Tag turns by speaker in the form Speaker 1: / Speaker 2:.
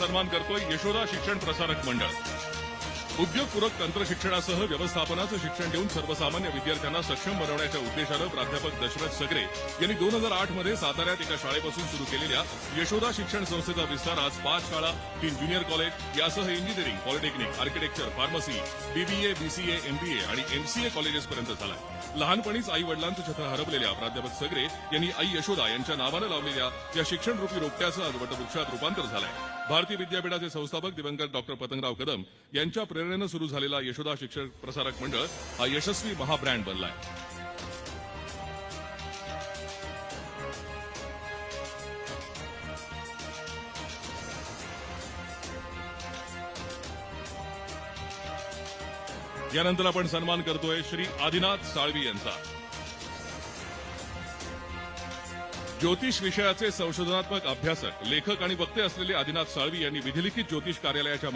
Speaker 1: सन्मान करतोय यशोदा शिक्षण प्रसारक मंडळ. उद्योगपूरक तंत्रशिक्षणासह व्यवस्थापनाचं शिक्षण देऊन सर्वसामान्य विद्यार्थ्यांना सक्षम बनवण्याच्या उद्देशानं प्राध्यापक दशरथ सगरे यांनी दोन हजार आठमध्ये साताऱ्यात एका शाळेपासून सुरू केलेल्या यशोदा शिक्षण संस्थेचा विस्तार आज पाच शाळा तीन ज्युनियर कॉलेज यासह engineering polytechnic architecture pharmacy BBA BCA MBA आणि एमसीए कॉलेजेसपर्यंत झाला लहानपणीच आई वडिलांचं छत्र हरपलेल्या प्राध्यापक सगरे यांनी आई यशोदा यांच्या नावानं लावलेल्या या शिक्षण रूपी रोपट्याचं आज वटवृक्षात रूपांतर झालंय. भारतीय विद्यापीठाचे संस्थापक दिवंगत डॉक्टर पतंगराव कदम यांच्या प्रेरणेनं सुरू झालेला यशोदा शिक्षण प्रसारक मंडळ हा यशस्वी महाब्रँड बनलाय. यानंतर आपण सन्मान करतोय श्री आदिनाथ साळवी यांचा. ज्योतिष विषयाचे संशोधनात्मक अभ्यासक लेखक आणि वक्ते असलेले आदिनाथ साळवी यांनी विधिलिखित ज्योतिष कार्यालयाच्या